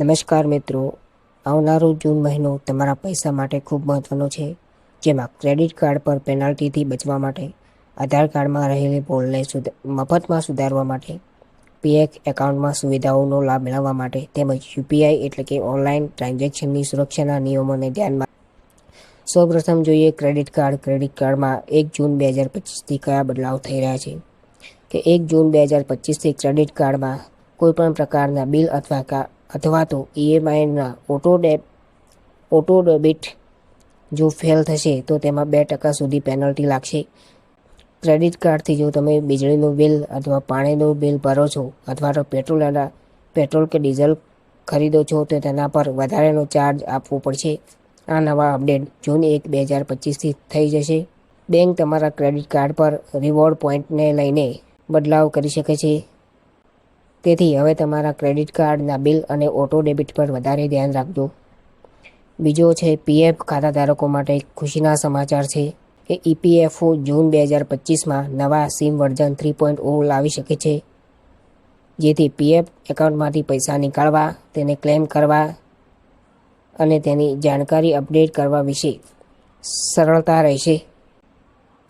નમસ્કાર મિત્રો. આવનારો જૂન મહિનો તમારા પૈસા માટે ખૂબ મહત્વનો છે, જેમાં ક્રેડિટ કાર્ડ પર પેનાલ્ટીથી બચવા માટે, આધાર કાર્ડમાં રહેલી ભૂલને મફતમાં સુધારવા માટે, પીએફ એકાઉન્ટમાં સુવિધાઓનો લાભ મેળવવા માટે તેમજ યુપીઆઈ એટલે કે ઓનલાઈન ટ્રાન્ઝેક્શનની સુરક્ષાના નિયમોને ધ્યાનમાં સૌપ્રથમ જોઈએ ક્રેડિટ કાર્ડ. ક્રેડિટ કાર્ડમાં એક જૂન બે હજાર પચીસથી કયા બદલાવ થઈ રહ્યા છે? કે એક જૂન બે હજાર પચીસથી ક્રેડિટ કાર્ડમાં કોઈપણ પ્રકારના બિલ અથવા કા અથવા તો ઈએમઆઈના ઓટો ડેબ ઓટો ડેબિટ જો ફેલ થશે, તો તેમાં બે ટકા સુધી પેનલ્ટી લાગશે. ક્રેડિટ કાર્ડથી જો તમે વીજળીનું બિલ અથવા પાણીનું બિલ ભરો છો અથવા તો પેટ્રોલ અને પેટ્રોલ કે ડીઝલ ખરીદો છો, તો તેના પર વધારેનો ચાર્જ આપવો પડશે. આ નવા અપડેટ જૂન એક, બે હજાર પચીસથી થઈ જશે. બેંક તમારા ક્રેડિટ કાર્ડ પર રિવોર્ડ પોઈન્ટને લઈને બદલાવ કરી શકે છે. તેથી હવે તમારા ક્રેડિટ કાર્ડના બિલ અને ઓટો ડેબિટ પર વધારે ધ્યાન રાખજો. બીજો છે, પીએફ ખાતાધારકો માટે ખુશીના સમાચાર છે કે ઈપીએફઓ જૂન બે હજાર પચીસમાં નવા સિમ વર્ઝન થ્રી પોઈન્ટ ઓ લાવી શકે છે. જેથી પીએફ એકાઉન્ટમાંથી પૈસા નીકાળવા, તેને ક્લેમ કરવા અને તેની જાણકારી અપડેટ કરવા વિશે સરળતા રહેશે.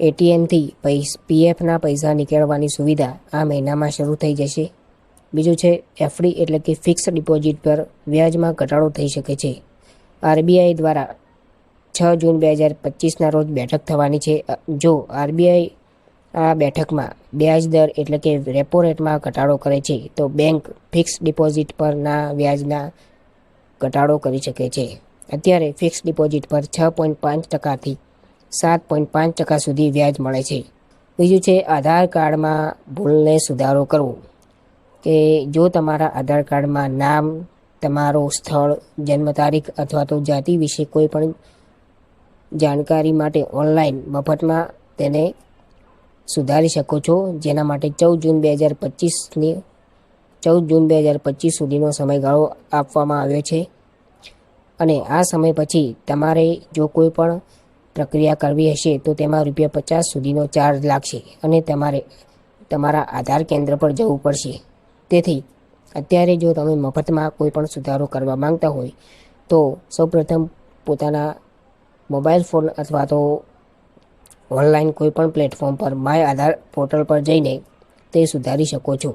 એટીએમથી પૈસ, પીએફના પૈસા નીકળવાની સુવિધા આ મહિનામાં શરૂ થઈ જશે. બીજું છે, એફડી એટલે કે ફિક્સ ડિપોઝિટ પર વ્યાજમાં ઘટાડો થઈ શકે છે. આરબીઆઈ દ્વારા છ જૂન બે હજાર પચીસના રોજ બેઠક થવાની છે. જો આરબીઆઈ આ બેઠકમાં વ્યાજ દર એટલે કે રેપો રેટમાં ઘટાડો કરે છે, તો બેંક ફિક્સ ડિપોઝિટ પરના વ્યાજના ઘટાડો કરી શકે છે. અત્યારે ફિક્સ ડિપોઝિટ પર છ પોઈન્ટ પાંચ ટકાથી સાત પોઈન્ટ પાંચ ટકા સુધી વ્યાજ મળે છે. બીજું છે, આધાર કાર્ડમાં ભૂલને સુધારો કરવો. કે જો તમારા આધાર કાર્ડમાં નામ, તમારો સ્થળ, જન્મ તારીખ અથવા તો જાતિ વિશે કોઈ પણ જાણકારી માટે ઓનલાઈન મફતમાં તેને સુધારી શકો છો. જેના માટે ચૌદ જૂન બે હજાર પચીસની, ચૌદ જૂન બે હજાર પચીસ સુધીનો સમયગાળો આપવામાં આવ્યો છે. અને આ સમય પછી તમારે જો કોઈ પણ પ્રક્રિયા કરવી હશે તો તેમાં રૂપિયા પચાસ સુધીનો ચાર્જ લાગશે અને તમારે તમારા આધાર કેન્દ્ર પર જવું પડશે. તેથી અત્યારે જો તમે મફતમાં કોઈ પણ સુધારો કરવા માંગતા હોય, તો સૌપ્રથમ પોતાના મોબાઈલ ફોન અથવા તો ઓનલાઈન કોઈ પણ પ્લેટફોર્મ પર માય આધાર પોર્ટલ પર જઈને તે સુધારી શકો છો.